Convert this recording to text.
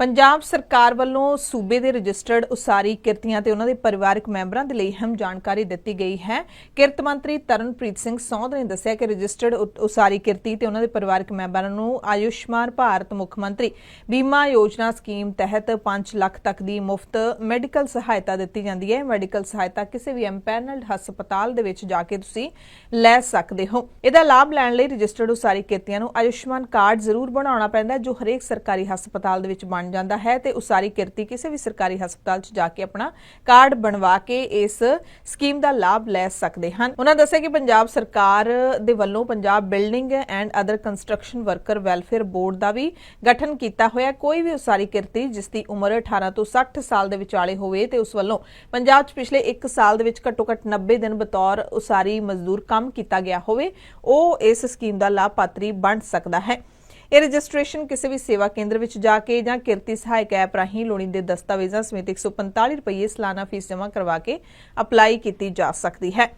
ਪੰਜਾਬ ਸਰਕਾਰ ਵੱਲੋਂ ਸੂਬੇ ਦੇ ਰਜਿਸਟਰਡ ਉਸਾਰੀ ਕਿਰਤੀਆਂ ਤੇ ਉਹਨਾਂ ਦੇ ਪਰਿਵਾਰਕ ਮੈਂਬਰਾਂ ਦੇ ਲਈ ਅਹਿਮ ਜਾਣਕਾਰੀ ਦਿੱਤੀ ਗਈ ਹੈ। ਕਿਰਤ ਮੰਤਰੀ ਤਰਨਪ੍ਰੀਤ ਸਿੰਘ ਸੌਂਧ ਨੇ ਦੱਸਿਆ ਕਿ ਰਜਿਸਟਰਡ ਉਸਾਰੀ ਕਿਰਤੀ ਤੇ ਉਹਨਾਂ ਦੇ ਪਰਿਵਾਰਕ ਮੈਂਬਰਾਂ ਨੂੰ ਆਯੁਸ਼ਮਾਨ ਭਾਰਤ ਮੁੱਖ ਮੰਤਰੀ ਬੀਮਾ ਯੋਜਨਾ ਸਕੀਮ ਤਹਿਤ 5 ਲੱਖ ਤੱਕ ਦੀ ਮੁਫਤ ਮੈਡੀਕਲ ਸਹਾਇਤਾ ਦਿੱਤੀ ਜਾਂਦੀ ਹੈ। ਮੈਡੀਕਲ ਸਹਾਇਤਾ ਕਿਸੇ ਵੀ ਐਮਪੈਨਲਡ ਹਸਪਤਾਲ ਦੇ ਵਿੱਚ ਜਾ ਕੇ ਤੁਸੀਂ ਲੈ ਸਕਦੇ ਹੋ। ਇਹਦਾ ਲਾਭ ਲੈਣ ਲਈ ਰਜਿਸਟਰਡ ਉਸਾਰੀ ਕਿਰਤੀਆਂ ਨੂੰ ਆਯੁਸ਼ਮਾਨ ਕਾਰਡ ਜ਼ਰੂਰ ਬਣਾਉਣਾ ਪੈਂਦਾ ਜੋ ਹਰੇਕ ਸਰਕਾਰੀ ਹਸਪਤਾਲ ਦੇ ਵਿੱਚ ਬਣ ਜਾਂਦਾ ਹੈ ਤੇ ਉਸਾਰੀ ਕਿਰਤੀ ਕਿਸੇ ਵੀ ਸਰਕਾਰੀ ਹਸਪਤਾਲ 'ਚ ਜਾ ਕੇ ਆਪਣਾ ਕਾਰਡ ਬਣਵਾ ਕੇ ਇਸ ਸਕੀਮ ਦਾ ਲਾਭ ਲੈ ਸਕਦੇ ਹਨ। ਉਹਨਾਂ ਦੱਸਿਆ ਕਿ ਪੰਜਾਬ ਸਰਕਾਰ ਦੇ ਵੱਲੋਂ Punjab building and other construction worker welfare board ਦਾ ਵੀ ਗਠਨ ਕੀਤਾ ਹੋਇਆ। ਕੋਈ ਵੀ ਉਸਾਰੀ ਕਿਰਤੀ ਜਿਸ ਦੀ ਉਮਰ 18 ਤੋਂ 60 ਸਾਲ ਦੇ ਵਿਚਾਲੇ ਹੋਵੇ ਤੇ ਉਸ ਵੱਲੋਂ ਪੰਜਾਬ 'ਚ ਪਿਛਲੇ 1 ਸਾਲ ਦੇ ਵਿੱਚ ਘੱਟੋ ਘੱਟ 90 ਦਿਨ ਬਤੌਰ ਉਸਾਰੀ ਮਜ਼ਦੂਰ ਕੰਮ ਕੀਤਾ ਗਿਆ ਹੋਵੇ, ਉਹ ਇਸ ਸਕੀਮ ਦਾ ਲਾਭਪਾਤਰੀ ਬਣ ਸਕਦਾ ਹੈ। ਇਹ ਰਜਿਸਟ੍ਰੇਸ਼ਨ ਕਿਸੇ ਵੀ ਸੇਵਾ ਕੇਂਦਰ ਵਿੱਚ ਜਾ ਕੇ ਜਾਂ ਕਿਰਤੀ ਸਹਾਇਕ ਐਪ ਰਾਹੀਂ ਲੋੜੀਂਦੇ ਦਸਤਾਵੇਜ਼ਾਂ ਸਮੇਤ 145 ਰੁਪਏ ਸਾਲਾਨਾ ਫੀਸ ਜਮ੍ਹਾਂ ਕਰਵਾ ਕੇ ਅਪਲਾਈ ਕੀਤੀ ਜਾ ਸਕਦੀ ਹੈ।